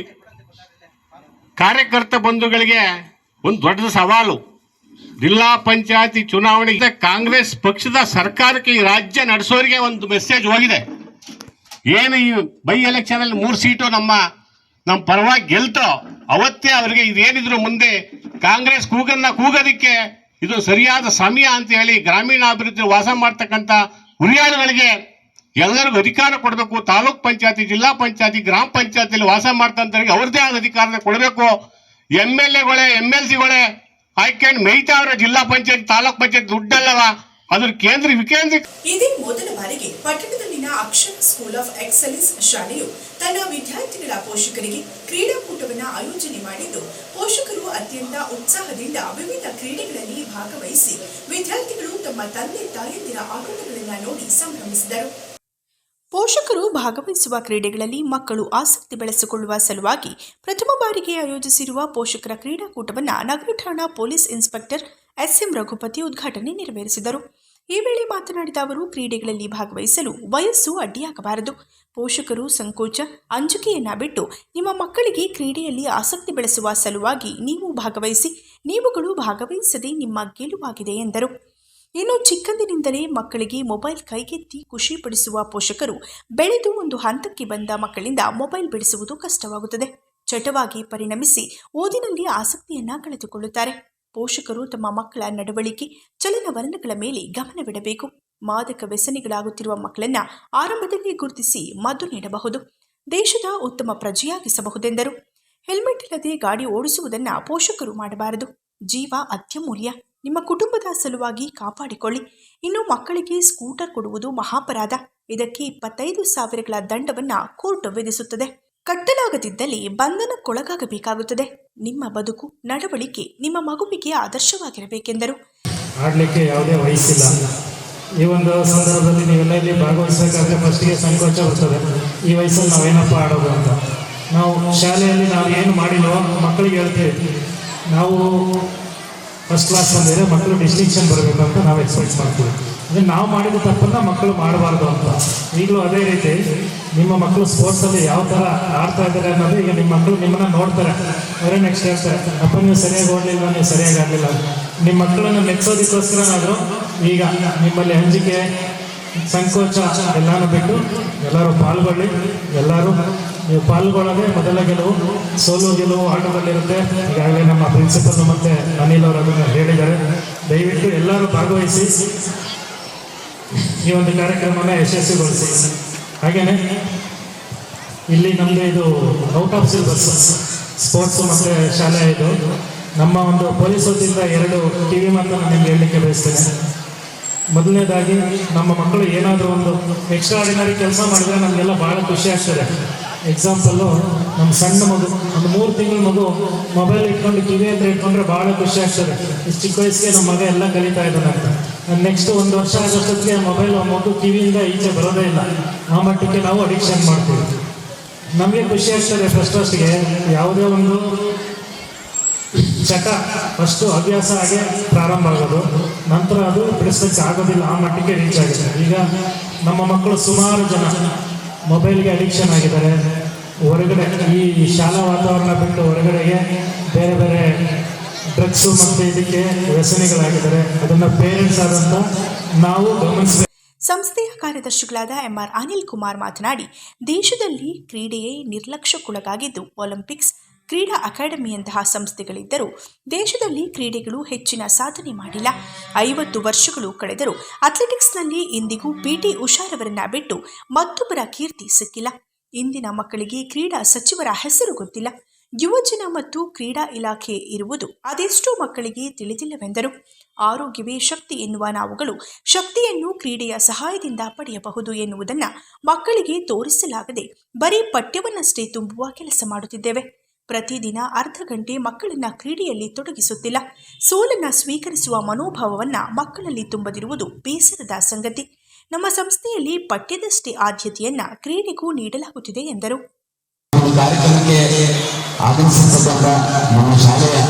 ಕಾರ್ಯಕರ್ತ ಬಂಧುಗಳಿಗೆ ಒಂದು ದೊಡ್ಡ ಸವಾಲು. ಜಿಲ್ಲಾ ಪಂಚಾಯತಿ ಚುನಾವಣೆಗೆ ಕಾಂಗ್ರೆಸ್ ಪಕ್ಷದ ಸರ್ಕಾರಕ್ಕೆ ಈ ರಾಜ್ಯ ನಡೆಸೋರಿಗೆ ಒಂದು ಮೆಸೇಜ್ ಹೋಗಿದೆ. ಏನು ಈ ಬೈ ಎಲೆಕ್ಷನ್ ಅಲ್ಲಿ ಮೂರು ಸೀಟು ನಮ್ಮ ನಮ್ಮ ಪರವಾಗಿ ಗೆಲ್ತೋ, ಅವತ್ತೇ ಅವರಿಗೆ ಇದೇನಿದ್ರು ಮುಂದೆ ಕಾಂಗ್ರೆಸ್ ಕೂಗನ್ನ ಕೂಗೋದಿಕ್ಕೆ ಇದು ಸರಿಯಾದ ಸಮಯ ಅಂತ ಹೇಳಿ ಗ್ರಾಮೀಣಾಭಿವೃದ್ಧಿ ವಾಸ ಮಾಡ್ತಕ್ಕಂಥ ಹುರಿಯಾಳುಗಳಿಗೆ ಎಲ್ಲರಿಗೂ ಅಧಿಕಾರ ಕೊಡಬೇಕು. ತಾಲೂಕ್ ಪಂಚಾಯತಿ, ಜಿಲ್ಲಾ ಪಂಚಾಯತಿ, ಗ್ರಾಮ ಪಂಚಾಯತಿಯಲ್ಲಿ ವಾಸ ಮಾಡ್ತಂಥವ್ರಿಗೆ ಅವ್ರದ್ದೇ ಆದ ಅಧಿಕಾರನ ಕೊಡಬೇಕು. ಎಂ ಎಲ್ ಎಗಳೇ ಎಂ ಎಲ್ ಸಿಗಳೇ ಆಯ್ಕೊಂಡು ಮೇಯ್ತಾವ್ರೆ ಜಿಲ್ಲಾ ಪಂಚಾಯತ್, ತಾಲೂಕ್ ಪಂಚಾಯತ್ ದುಡ್ಡಲ್ಲವ? ಅದ್ರ ಕೇಂದ್ರ ವಿಕೇಂದ್ರಿಕ ಇದೇ ಮೊದಲ ಬಾರಿಗೆ ಪಟ್ಟಣದಲ್ಲಿನ ಅಕ್ಷರ ಸ್ಕೂಲ್ ಆಫ್ ಎಕ್ಸಲೆನ್ಸ್ ಶಾಲೆಯು ತನ್ನ ವಿದ್ಯಾರ್ಥಿಗಳ ಪೋಷಕರಿಗೆ ಕ್ರೀಡಾಕೂಟವನ್ನು ಆಯೋಜನೆ ಮಾಡಿದ್ದು. ಪೋಷಕರು ಅತ್ಯಂತ ಉತ್ಸಾಹದಿಂದ ವಿವಿಧ ಕ್ರೀಡೆಗಳಲ್ಲಿ ಭಾಗವಹಿಸಿ ವಿದ್ಯಾರ್ಥಿಗಳು ತಮ್ಮ ತಂದೆ ತಾಯಂದಿರ ಆಟೋಟಗಳನ್ನು ನೋಡಿ ಸಂಭ್ರಮಿಸಿದರು. ಪೋಷಕರು ಭಾಗವಹಿಸುವ ಕ್ರೀಡೆಗಳಲ್ಲಿ ಮಕ್ಕಳು ಆಸಕ್ತಿ ಬೆಳೆಸಿಕೊಳ್ಳುವ ಸಲುವಾಗಿ ಪ್ರಥಮ ಬಾರಿಗೆ ಆಯೋಜಿಸಿರುವ ಪೋಷಕರ ಕ್ರೀಡಾಕೂಟವನ್ನು ನಗರ ಠಾಣಾ ಪೊಲೀಸ್ ಇನ್ಸ್ಪೆಕ್ಟರ್ ಎಸ್ಎಂ ರಘುಪತಿ ಉದ್ಘಾಟನೆ ನೆರವೇರಿಸಿದರು. ಈ ವೇಳೆ ಮಾತನಾಡಿದ ಅವರು, ಕ್ರೀಡೆಗಳಲ್ಲಿ ಭಾಗವಹಿಸಲು ವಯಸ್ಸು ಅಡ್ಡಿಯಾಗಬಾರದು. ಪೋಷಕರು ಸಂಕೋಚ, ಅಂಜಿಕೆಯನ್ನ ಬಿಟ್ಟು ನಿಮ್ಮ ಮಕ್ಕಳಿಗೆ ಕ್ರೀಡೆಯಲ್ಲಿ ಆಸಕ್ತಿ ಬೆಳೆಸುವ ಸಲುವಾಗಿ ನೀವು ಭಾಗವಹಿಸಿ, ನೀವುಗಳು ಭಾಗವಹಿಸದೆ ನಿಮ್ಮ ಗೆಲುವಾಗಿದೆ ಎಂದರು. ಇನ್ನು ಚಿಕ್ಕಂದಿನಿಂದಲೇ ಮಕ್ಕಳಿಗೆ ಮೊಬೈಲ್ ಕೈಗೆತ್ತಿ ಖುಷಿ ಪಡಿಸುವ ಪೋಷಕರು ಬೆಳೆದು ಒಂದು ಹಂತಕ್ಕೆ ಬಂದ ಮಕ್ಕಳಿಂದ ಮೊಬೈಲ್ ಬಿಡಿಸುವುದು ಕಷ್ಟವಾಗುತ್ತದೆ. ಚಟವಾಗಿ ಪರಿಣಮಿಸಿ ಓದಿನಲ್ಲಿ ಆಸಕ್ತಿಯನ್ನ ಕಳೆದುಕೊಳ್ಳುತ್ತಾರೆ. ಪೋಷಕರು ತಮ್ಮ ಮಕ್ಕಳ ನಡವಳಿಕೆ ಚಲನವಲನಗಳ ಮೇಲೆ ಗಮನವಿಡಬೇಕು. ಮಾದಕ ವ್ಯಸನಿಗಳಾಗುತ್ತಿರುವ ಮಕ್ಕಳನ್ನ ಆರಂಭದಲ್ಲಿ ಗುರುತಿಸಿ ಮದ್ದು ನೀಡಬಹುದು. ದೇಶದ ಉತ್ತಮ ಪ್ರಜೆಯಾಗಿಸಬಹುದೆಂದರು. ಹೆಲ್ಮೆಟ್ ಇಲ್ಲದೆ ಗಾಡಿ ಓಡಿಸುವುದನ್ನ ಪೋಷಕರು ಮಾಡಬಾರದು. ಜೀವ ಅತ್ಯಮೂಲ್ಯ. ನಿಮ್ಮ ಕುಟುಂಬದ ಸಲುವಾಗಿ ಕಾಪಾಡಿಕೊಳ್ಳಿ. ಇನ್ನು ಮಕ್ಕಳಿಗೆ ಸ್ಕೂಟರ್ ಕೊಡುವುದು ಮಹಾಪರಾಧ. ಇದಕ್ಕೆ ಇಪ್ಪತ್ತೈದು ಸಾವಿರಗಳ ದಂಡವನ್ನ ಕೋರ್ಟ್ ವಿಧಿಸುತ್ತದೆ. ಕಟ್ಟಲಾಗದಿದ್ದಲ್ಲಿ ಬಂಧನಕ್ಕೊಳಗಾಗಬೇಕಾಗುತ್ತದೆ. ನಿಮ್ಮ ಬದುಕು, ನಡವಳಿಕೆ, ನಿಮ್ಮ ಮಗುವಿಗೆ ಆದರ್ಶವಾಗಿರಬೇಕೆಂದರು. ಆಡಲಿಕ್ಕೆ ಯಾವುದೇ ವಯಸ್ಸಿಲ್ಲ. ಈ ಒಂದು ಸಂದರ್ಭದಲ್ಲಿ ಇಲ್ಲಿ ಭಾಗವಹಿಸಬೇಕಾದ್ರೆ ಫಸ್ಟಿಗೆ ಸಂಕೋಚ ಬರ್ತದೆ. ಈ ವಯಸ್ಸಲ್ಲಿ ನಾವೇನಪ್ಪ ಆಡೋದು ಅಂತ. ನಾವು ಶಾಲೆಯಲ್ಲಿ ನಾವು ಏನು ಮಾಡಿಲ್ವೋ ಮಕ್ಕಳಿಗೆ ಹೇಳ್ತೇವೆ. ನಾವು ಫಸ್ಟ್ ಕ್ಲಾಸ್ ಬಂದಿದೆ, ಮಕ್ಕಳು ಡಿಸ್ಟಿಂಕ್ಷನ್ ಬರಬೇಕು ಅಂತ ನಾವು ಎಕ್ಸ್ಪೆಕ್ಟ್ ಮಾಡ್ತೀವಿ. ಅಂದರೆ ನಾವು ಮಾಡಿದ ತಪ್ಪನ್ನು ಮಕ್ಕಳು ಮಾಡಬಾರ್ದು ಅಂತ. ಈಗಲೂ ಅದೇ ರೀತಿ, ನಿಮ್ಮ ಮಕ್ಕಳು ಸ್ಪೋರ್ಟ್ಸಲ್ಲಿ ಯಾವ ಥರ ಆಡ್ತಾ ಇದ್ದಾರೆ ಅನ್ನೋದು ಈಗ ನಿಮ್ಮ ಮಕ್ಕಳು ನಿಮ್ಮನ್ನ ನೋಡ್ತಾರೆ. ಅವರೇ ನೆಕ್ಸ್ಟ್ ಹೇಳ್ತಾರೆ ಅಪ್ಪ ನೀವು ಸರಿಯಾಗಿ ಓಡಲಿಲ್ಲ ನೀವು ಸರಿಯಾಗಿ ಆಗಲಿಲ್ಲ ನಿಮ್ಮ ಮಕ್ಕಳನ್ನು ಮೆಚ್ಚೋದಕ್ಕೋಸ್ಕರನಾದರೂ ಈಗ ನಿಮ್ಮಲ್ಲಿ ಹಂಜಿಕೆ ಸಂಕೋಚ ಎಲ್ಲಾನು ಬಿಟ್ಟು ಎಲ್ಲರೂ ಪಾಲ್ಗೊಳ್ಳಿ, ಎಲ್ಲರೂ ನೀವು ಪಾಲ್ಗೊಳ್ಳದೆ ಮೊದಲ ಗೆಲುವು ಸೋಲು ಗೆಲುವು ಆಟದಲ್ಲಿರುತ್ತೆ. ಈಗಾಗಲೇ ನಮ್ಮ ಪ್ರಿನ್ಸಿಪಲ್ ಮತ್ತೆ ಅನಿಲ್ ಅವರು ಅದನ್ನು ಹೇಳಿದ್ದಾರೆ. ದಯವಿಟ್ಟು ಎಲ್ಲರೂ ಭಾಗವಹಿಸಿ ಈ ಒಂದು ಕಾರ್ಯಕ್ರಮನ ಯಶಸ್ವಿಗೊಳಿಸಿ. ಹಾಗೇನೆ, ಇಲ್ಲಿ ನಮ್ದು ಇದು ಔಟ್ ಆಫ್ ಸಿಲೆಬಸ್ ಸ್ಪೋರ್ಟ್ಸ್ ಮತ್ತು ಶಾಲೆ ಇದು. ನಮ್ಮ ಒಂದು ಪೊಲೀಸ್ ವತಿಯಿಂದ ಎರಡು ಟಿ ವಿ ಮಾತನ್ನು ನಿಮ್ಗೆ ಹೇಳಲಿಕ್ಕೆ ಬಯಸ್ತೇನೆ. ಮೊದಲನೇದಾಗಿ, ನಮ್ಮ ಮಕ್ಕಳು ಏನಾದರೂ ಒಂದು ಎಕ್ಸ್ಟ್ರಾ ಆರ್ಡಿನರಿ ಕೆಲಸ ಮಾಡಿದ್ರೆ ನಮಗೆಲ್ಲ ಭಾಳ ಖುಷಿ ಆಗ್ತದೆ. ಎಕ್ಸಾಂಪಲ್ಲು ನಮ್ಮ ಸಣ್ಣ ಮಗು, ಒಂದು ಮೂರು ತಿಂಗಳ ಮಗು ಮೊಬೈಲ್ ಇಟ್ಕೊಂಡು ಕಿವಿ ಹತ್ರ ಇಟ್ಕೊಂಡ್ರೆ ಭಾಳ ಖುಷಿ ಆಗ್ತದೆ. ಇಷ್ಟು ಚಿಕ್ಕ ವಯಸ್ಸಿಗೆ ನಮ್ಮ ಮಗ ಎಲ್ಲ ಕಲಿತಾ ಇದ್ದಾನೆ ಅಂತ. ನೆಕ್ಸ್ಟ್ ಒಂದು ವರ್ಷ ಆಗೋಷ್ಟೊತ್ತಿಗೆ ಮೊಬೈಲ್ ಮಗು ಕಿವಿಯಿಂದ ಈಚೆ ಬರೋದೇ ಇಲ್ಲ. ಆ ಮಟ್ಟಕ್ಕೆ ನಾವು ಅಡಿಕ್ಷನ್ ಮಾಡ್ತೀವಿ. ನಮಗೆ ಖುಷಿ ಆಗ್ತದೆ ಫಸ್ಟ್ ಫಸ್ಟ್ಗೆ ಯಾವುದೇ ಒಂದು ಚಟ ಫಸ್ಟು ಅಭ್ಯಾಸ ಆಗಿ ಪ್ರಾರಂಭ ಆಗೋದು. ನಂತರ ಅದು ಬಿಡಿಸೋಕ್ಕೆ ಆಗೋದಿಲ್ಲ, ಆ ಮಟ್ಟಿಗೆ ರೀಚ್ ಆಗಿದೆ ಈಗ ನಮ್ಮ ಮಕ್ಕಳು ಸುಮಾರು ಜನ ಮೊಬೈಲ್ಗೆ ಅಡಿಕ್ಷನ್ ಆಗಿದ್ದಾರೆ. ಹೊರಗಡೆ ಈ ಶಾಲಾ ವಾತಾವರಣ ಬಿಟ್ಟು ಹೊರಗಡೆಗೆ ಬೇರೆ ಬೇರೆ ಡ್ರಗ್ಸು ಮತ್ತು ಇದಕ್ಕೆ ವ್ಯಸನಿಗಳಾಗಿದ್ದಾರೆ. ಅದನ್ನು ಪೇರೆಂಟ್ಸ್ ಆದಂಥ ನಾವು ಗಮನಿಸಬೇಕು. ಸಂಸ್ಥೆಯ ಕಾರ್ಯದರ್ಶಿಗಳಾದ ಎಂಆರ್ ಅನಿಲ್ ಕುಮಾರ್ ಮಾತನಾಡಿ, ದೇಶದಲ್ಲಿ ಕ್ರೀಡೆಯೇ ನಿರ್ಲಕ್ಷ್ಯಕ್ಕೊಳಗಾಗಿದ್ದು ಒಲಿಂಪಿಕ್ಸ್ ಕ್ರೀಡಾ ಅಕಾಡೆಮಿಯಂತಹ ಸಂಸ್ಥೆಗಳಿದ್ದರೂ ದೇಶದಲ್ಲಿ ಕ್ರೀಡೆಗಳು ಹೆಚ್ಚಿನ ಸಾಧನೆ ಮಾಡಿಲ್ಲ. ಐವತ್ತು ವರ್ಷಗಳು ಕಳೆದರೂ ಅಥ್ಲೆಟಿಕ್ಸ್ನಲ್ಲಿ ಇಂದಿಗೂ ಪಿಟಿ ಉಷಾರವರನ್ನ ಬಿಟ್ಟು ಮತ್ತೊಬ್ಬರ ಕೀರ್ತಿ ಸಿಕ್ಕಿಲ್ಲ. ಇಂದಿನ ಮಕ್ಕಳಿಗೆ ಕ್ರೀಡಾ ಸಚಿವರ ಹೆಸರು ಗೊತ್ತಿಲ್ಲ. ಯುವಜನ ಮತ್ತು ಕ್ರೀಡಾ ಇಲಾಖೆ ಇರುವುದು ಅದೆಷ್ಟೋ ಮಕ್ಕಳಿಗೆ ತಿಳಿದಿಲ್ಲವೆಂದರು. ಆರೋಗ್ಯವೇ ಶಕ್ತಿ ಎನ್ನುವ ನಾವುಗಳು ಶಕ್ತಿಯನ್ನು ಕ್ರೀಡೆಯ ಸಹಾಯದಿಂದ ಪಡೆಯಬಹುದು ಎನ್ನುವುದನ್ನು ಮಕ್ಕಳಿಗೆ ತೋರಿಸಲಾಗದೆ ಬರೀ ಪಠ್ಯವನ್ನಷ್ಟೇ ತುಂಬುವ ಕೆಲಸ ಮಾಡುತ್ತಿದ್ದೇವೆ. ಪ್ರತಿದಿನ ಅರ್ಧ ಗಂಟೆ ಮಕ್ಕಳನ್ನ ಕ್ರೀಡೆಯಲ್ಲಿ ತೊಡಗಿಸುತ್ತಿಲ್ಲ. ಸೋಲನ್ನ ಸ್ವೀಕರಿಸುವ ಮನೋಭಾವವನ್ನ ಮಕ್ಕಳಲ್ಲಿ ತುಂಬದಿರುವುದು ಬೇಸರದ ಸಂಗತಿ. ನಮ್ಮ ಸಂಸ್ಥೆಯಲ್ಲಿ ಪಠ್ಯದಷ್ಟೇ ಆದ್ಯತೆಯನ್ನ ಕ್ರೀಡೆಗೂ ನೀಡಲಾಗುತ್ತಿದೆ ಎಂದರು. ಕಾರ್ಯಕ್ರಮಕ್ಕೆ ನಮ್ಮ ಶಾಲೆಯ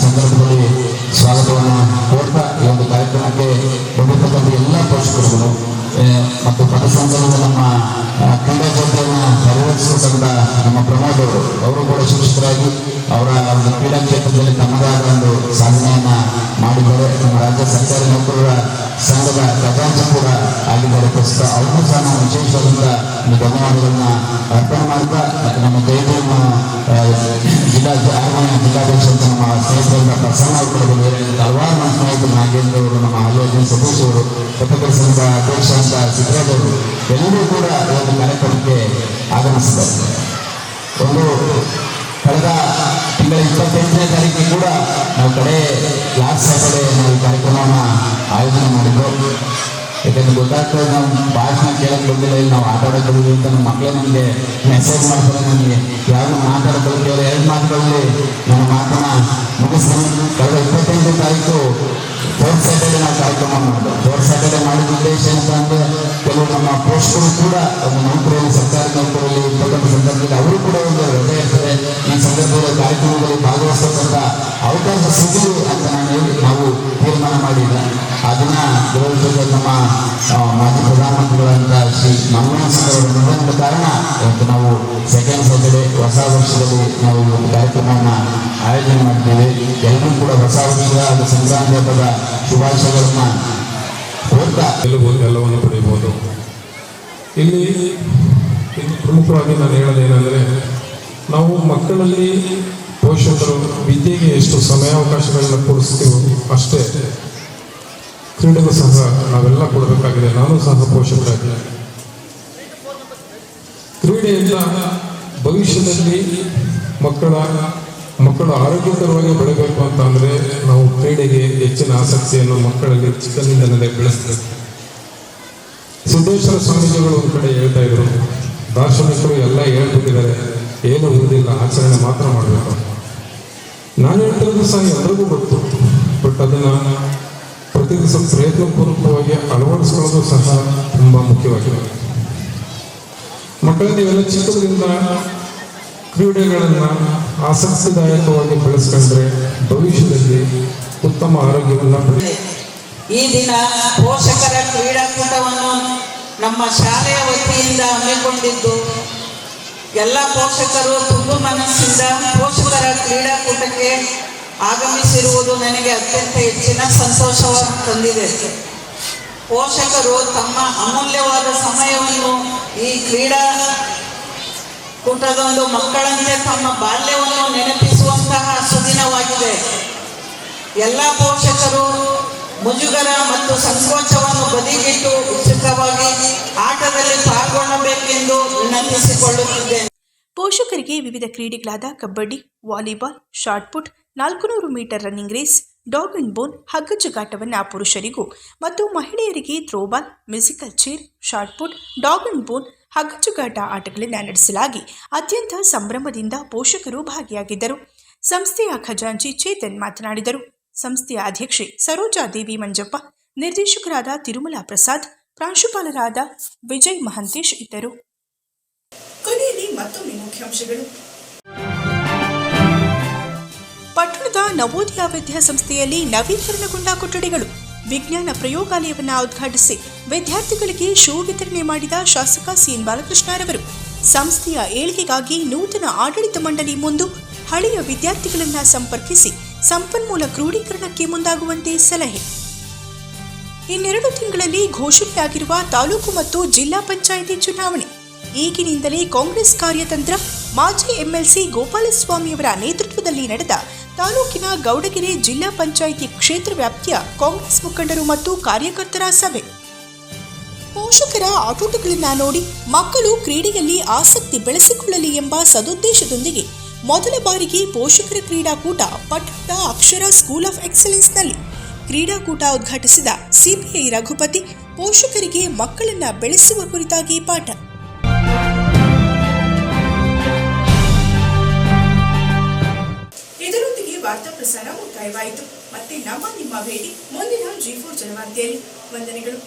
ಸಂದರ್ಭದಲ್ಲಿ ಸ್ವಾಗತವನ್ನು ಕೋರ್ತಾ ಈ ಒಂದು ಕಾರ್ಯಕ್ರಮಕ್ಕೆ ಬಂದಿರತಕ್ಕಂಥ ಎಲ್ಲ ಪೋಷಕರುಗಳು ಮತ್ತು ಪಥಸಂಚಲನದ ನಮ್ಮ ಕ್ರೀಡಾ ಜೊತೆಯನ್ನು ನೆರವೇರಿಸಿರ್ತಕ್ಕಂಥ ನಮ್ಮ ಪ್ರಮೋದ್ ಅವರು. ಅವರು ಕೂಡ ಶಿಕ್ಷಕರಾಗಿ ಅವರ ಒಂದು ಕ್ರೀಡಾ ಕ್ಷೇತ್ರದಲ್ಲಿ ತಮ್ಮದಾದ ಒಂದು ಸಾಧನೆಯನ್ನ ಮಾಡಿದ್ದಾರೆ. ನಮ್ಮ ರಾಜ್ಯ ಸರ್ಕಾರಿ ನೌಕರರ ಸಂಘದ ಖಜಾಂಚ ಕೂಡ ಆಗಿದ್ದಾರೆ. ಪ್ರಸ್ತುತ ಅವ್ರಿಗೂ ಸಹ ನಾವು ವಿಶೇಷವಾದಂಥ ಒಂದು ಧನ್ಯವಾದಗಳನ್ನ ಅರ್ಪಣೆ ಮಾಡ್ತಾ ಮತ್ತು ನಮ್ಮ ಜಯದೇವ ಜಿಲ್ಲಾ ಆರ್ಮಯ ಜಿಲ್ಲಾಧ್ಯಕ್ಷ ಅಂತ ನಮ್ಮ ಸ್ನೇಹಿತರಿಂದ ಪ್ರಸನ್ನ ಕೂಡ ಹಲವಾರು ನಮ್ಮ ಸ್ನೇಹಿತರು ನಾಗೇಂದ್ರ ಅವರು ನಮ್ಮ ಆಯೋಜನೆ ಸತೀಶ್ ಅವರು ಪತ್ರಕರ್ತರ ಸಂಘದ ಅಧ್ಯಕ್ಷ ಅಂತ ಸಿದ್ದರಾಜ್ ಅವರು, ಎಲ್ಲರೂ ಕೂಡ ಒಂದು ಕಾರ್ಯಕ್ರಮಕ್ಕೆ ಆಗಮಿಸಿದ್ದಾರೆ. ಒಂದು ಕಡೆ ಸ್ಯಾಟರ್ಡೆ ನಾವು ಈ ಕಾರ್ಯಕ್ರಮವನ್ನು ಆಯೋಜನೆ ಮಾಡಿದ್ದು ಯಾಕಂದ್ರೆ ಗೊತ್ತಾಗ್ತದೆ ನಮ್ಮ ಭಾಷಣ ಕೇಳಕ್ ಬಂದಿಲ್ಲ ಇಲ್ಲಿ ನಾವು ಆಟ ಬಂದಿದ್ದೀವಿ ಅಂತ ನಮ್ಮ ಮಕ್ಕಳೇ ನಮಗೆ ಮೆಸೇಜ್ ಮಾಡ್ತಾರೆ ನನಗೆ ಯಾರು ಮಾತಾಡೋಕೆ ಕೇವಲ ಎರಡು ಮಾತುಗಳಲ್ಲಿ ನನ್ನ ಮಾತನ್ನ ಮುಗಿಸ್ತೀನಿ ಕಳೆದ ಇಪ್ಪತ್ತೈದು ತಾರೀಕು ಫೋರ್ತ್ ಸ್ಯಾಟರ್ಡೆ ನಾವು ಕಾರ್ಯಕ್ರಮ ಮಾಡಿದ್ದು ಫೋರ್ತ್ ಸ್ಯಾಟರ್ಡೆ ಮಾಡಿದ ಉದ್ದೇಶ ಅಂತ ಅಂದ್ರೆ ಕೆಲವು ನಮ್ಮ ಪೋಷಕರು ಕೂಡ ಒಂದು ನೌಕರಿಯಲ್ಲಿ ಸರ್ಕಾರಿ ನೌಕರಿಯಲ್ಲಿ ಇರ್ತಕ್ಕಂಥ ಸಂದರ್ಭದಲ್ಲಿ ಅವರು ಕೂಡ ಒಂದು ರಜೆ ಇರ್ತದೆ ಈ ಸಂದರ್ಭದಲ್ಲಿ ಕಾರ್ಯಕ್ರಮದಲ್ಲಿ ಭಾಗವಹಿಸ್ತಕ್ಕಂಥ ಅವಕಾಶ ಸಿಗಲು ಅಂತ ನಾನು ಹೇಳಿ ನಾವು ತೀರ್ಮಾನ ಮಾಡಿಲ್ಲ ದಿನ ಗೃಹ ನಮ್ಮ ಮಾಜಿ ಪ್ರಧಾನಮಂತ್ರಿಗಳಂತ ಶ್ರೀ ಮನಮೋಹನ್ ಸಿಂಗ್ ಅವರು ಕಾರಣ ಇವತ್ತು ನಾವು ಸೆಕೆಂಡ್ ಸಂಡೇ ಹೊಸ ವರ್ಷದಲ್ಲಿ ನಾವು ಇವತ್ತು ಕಾರ್ಯಕ್ರಮವನ್ನು ಆಯೋಜನೆ ಮಾಡ್ತೇವೆ ಎಲ್ಲರೂ ಕೂಡ ಹೊಸ ವರ್ಷದ ಹಾಗೂ ಸಂಕ್ರಾಂತಿ ಹಬ್ಬದ ಶುಭಾಶಯಗಳನ್ನ ಎಲ್ಲವನ್ನು ಪಡೆಯಬಹುದು ಇಲ್ಲಿ ಪ್ರಮುಖವಾಗಿ ನಾನು ಹೇಳೋದೇನೆಂದರೆ ನಾವು ಮಕ್ಕಳಲ್ಲಿ ಪೋಷಕರು ವಿದ್ಯೆಗೆ ಎಷ್ಟು ಸಮಯಾವಕಾಶಗಳನ್ನ ಕೊಡಿಸ್ತೀವೋ ಅಷ್ಟೇ ಕ್ರೀಡೆಗೂ ಸಹ ನಾವೆಲ್ಲ ಕೊಡಬೇಕಾಗಿದೆ. ನಾನು ಸಹ ಪೋಷಕರಾಗಿ ಕ್ರೀಡೆಯಿಂದ ಭವಿಷ್ಯದಲ್ಲಿ ಮಕ್ಕಳ, ಮಕ್ಕಳು ಆರೋಗ್ಯಕರವಾಗಿ ಬೆಳಬೇಕು ಅಂತ ಅಂದರೆ ನಾವು ಕ್ರೀಡೆಗೆ ಹೆಚ್ಚಿನ ಆಸಕ್ತಿಯನ್ನು ಮಕ್ಕಳಲ್ಲಿ ಚಿಕ್ಕಂದಿನಿಂದಲೇ ಬೆಳೆಸಬೇಕು. ಸಿದ್ದೇಶ್ವರ ಸ್ವಾಮೀಜಿಗಳು ಒಂದು ಕಡೆ ಹೇಳ್ತಾ ಇದ್ರು. ದಾರ್ಶನಿಕರು ಎಲ್ಲ ಹೇಳ್ಬಿಟ್ಟಿದ್ದಾರೆ. ಏನು ಉಳಿದಿಲ್ಲ ಆಚರಣೆ ಮಾತ್ರ ಮಾಡಬೇಕು. ನಾನು ಹೇಳ್ತಿರೋದು ಸಹ ಎಲ್ಲರಿಗೂ ಗೊತ್ತು. ಬಟ್ ಅದನ್ನ ಪ್ರತಿ ದಿವಸ ಪ್ರಯತ್ನಪೂರ್ವಕವಾಗಿ ಅಳವಡಿಸ್ಕೊಳ್ಳೋದು ಸಹ ತುಂಬಾ ಮುಖ್ಯವಾಗಿದೆ. ಮಕ್ಕಳಲ್ಲಿ ಎಲ್ಲ ಚಿಕ್ಕದ್ರಿಂದ ಕ್ರೀಡೆಗಳನ್ನು ಆಸಕ್ತಿದಾಯಕವಾಗಿ ಬೆಳೆಸ್ಕೊಂಡ್ರೆ ಭವಿಷ್ಯದಲ್ಲಿ ಉತ್ತಮ ಆರೋಗ್ಯವನ್ನು ಪಡೆಯ ಈ ದಿನ ಪೋಷಕರ ಕ್ರೀಡಾಕೂಟವನ್ನು ನಮ್ಮ ಶಾಲೆಯ ವತಿಯಿಂದ ಹಮ್ಮಿಕೊಂಡಿದ್ದು, ಎಲ್ಲ ಪೋಷಕರು ತುಂಬ ಮನಸ್ಸಿಂದ ಪೋಷಕರ ಕ್ರೀಡಾಕೂಟಕ್ಕೆ ಆಗಮಿಸಿರುವುದು ನನಗೆ ಅತ್ಯಂತ ಹೆಚ್ಚಿನ ಸಂತೋಷವನ್ನು ತಂದಿದೆ. ಪೋಷಕರು ತಮ್ಮ ಅಮೂಲ್ಯವಾದ ಸಮಯವನ್ನು ಈ ಕ್ರೀಡಾ ಕೂಟದೊಂದು ಮಕ್ಕಳಂತೆ ತಮ್ಮ ಬಾಲ್ಯವನ್ನು ನೆನಪಿಸುವಂತಹ ಸುದಿನವಾಗಿದೆ. ಎಲ್ಲ ಪೋಷಕರು ಮುಜುಗರ ಮತ್ತು ಸಂಕೋಚವನ್ನು ಬದಿಗಿಟ್ಟು ಉಚಿತವಾಗಿ ಆಟದಲ್ಲಿ ಪಾಲ್ಗೊಳ್ಳಬೇಕೆಂದು ವಿನಂತಿಸಿಕೊಳ್ಳುತ್ತಿದ್ದೇನೆ. ಪೋಷಕರಿಗೆ ವಿವಿಧ ಕ್ರೀಡೆಗಳಾದ ಕಬಡ್ಡಿ, ವಾಲಿಬಾಲ್ ಶಾರ್ಟ್ ಪುಟ್ ನಾಲ್ಕು ನೂರು meter running race, dog and bone ಹಗ್ಗಜಗಾಟವನ್ನು ಪುರುಷರಿಗೂ ಮತ್ತು ಮಹಿಳೆಯರಿಗೆ throwball musical chair, shot put, dog and bone ಹಗ್ಗಜಗಾಟ ಆಟಗಳನ್ನು ನಡೆಸಲಾಗಿ ಅತ್ಯಂತ ಸಂಭ್ರಮದಿಂದ ಪೋಷಕರು ಭಾಗಿಯಾಗಿದ್ದರು. ಸಂಸ್ಥೆಯ ಖಜಾಂಚಿ ಚೇತನ್ ಮಾತನಾಡಿದರು. ಸಂಸ್ಥೆಯ ಅಧ್ಯಕ್ಷೆ ಸರೋಜಾದೇವಿ ಮಂಜಪ್ಪ, ನಿರ್ದೇಶಕರಾದ ತಿರುಮಲಾ ಪ್ರಸಾದ್, ಪ್ರಾಂಶುಪಾಲರಾದ ವಿಜಯ್ ಮಹಂತೇಶ್ ಇದ್ದರು. ಕೊನೆಯಲ್ಲಿ ಮತ್ತೊಮ್ಮೆ ಮುಖ್ಯಾಂಶಗಳು. ಪಟ್ಟಣದ ನವೋದಯ ವಿದ್ಯಾಸಂಸ್ಥೆಯಲ್ಲಿ ನವೀಕರಣಗೊಂಡ ಕೊಠಡಿಗಳು. ವಿಜ್ಞಾನ ಪ್ರಯೋಗಾಲಯವನ್ನು ಉದ್ಘಾಟಿಸಿ ವಿದ್ಯಾರ್ಥಿಗಳಿಗೆ ಶೂ ವಿತರಣೆ ಮಾಡಿದ ಶಾಸಕ ಸಿಎನ್ ಬಾಲಕೃಷ್ಣರವರು ಸಂಸ್ಥೆಯ ಏಳಿಗೆಗಾಗಿ ನೂತನ ಆಡಳಿತ ಮಂಡಳಿ ಮುಂದು ಹಳೆಯ ವಿದ್ಯಾರ್ಥಿಗಳನ್ನು ಸಂಪರ್ಕಿಸಿ ಸಂಪನ್ಮೂಲ ಕ್ರೋಢೀಕರಣಕ್ಕೆ ಮುಂದಾಗುವಂತೆ ಸಲಹೆ. ಇನ್ನೆರಡು ತಿಂಗಳಲ್ಲಿ ಘೋಷಣೆಯಾಗಿರುವ ತಾಲೂಕು ಮತ್ತು ಜಿಲ್ಲಾ ಪಂಚಾಯಿತಿ ಚುನಾವಣೆ. ಈಗಿನಿಂದಲೇ ಕಾಂಗ್ರೆಸ್ ಕಾರ್ಯತಂತ್ರ, ಮಾಜಿ ಎಂಎಲ್ಸಿ ಗೋಪಾಲಸ್ವಾಮಿಯವರ ನೇತೃತ್ವದಲ್ಲಿ ನಡೆದ ತಾಲೂಕಿನ ಗೌಡಗೆರೆ ಜಿಲ್ಲಾ ಪಂಚಾಯಿತಿ ಕ್ಷೇತ್ರ ವ್ಯಾಪ್ತಿಯ ಕಾಂಗ್ರೆಸ್ ಮುಖಂಡರು ಮತ್ತು ಕಾರ್ಯಕರ್ತರ ಸಭೆ. ಪೋಷಕರ ಆಟೋಟಗಳನ್ನು ನೋಡಿ ಮಕ್ಕಳು ಕ್ರೀಡೆಯಲ್ಲಿ ಆಸಕ್ತಿ ಬೆಳೆಸಿಕೊಳ್ಳಲಿ ಎಂಬ ಸದುದ್ದೇಶದೊಂದಿಗೆ ಮೊದಲ ಬಾರಿಗೆ ಪೋಷಕರ ಕ್ರೀಡಾಕೂಟ ಪಟ್ಟಣದ ಅಕ್ಷರ ಸ್ಕೂಲ್ ಆಫ್ ಎಕ್ಸಲೆನ್ಸ್ನಲ್ಲಿ ಕ್ರೀಡಾಕೂಟ ಉದ್ಘಾಟಿಸಿದ ಸಿಪಿಐ ರಘುಪತಿ, ಪೋಷಕರಿಗೆ ಮಕ್ಕಳನ್ನ ಬೆಳೆಸುವ ಕುರಿತಾಗಿ ಪಾಠ. ವಾರ್ತಾ ಪ್ರಸಾರ ಮುಕ್ತಾಯವಾಯಿತು. ಮತ್ತೆ ನಮ್ಮ ನಿಮ್ಮ ಭೇಟಿ ಮುಂದಿನ ಜಿ ಫೋರ್ ಜನವಾರ್ತೆಯಲ್ಲಿ ವಂದನೆಗಳು.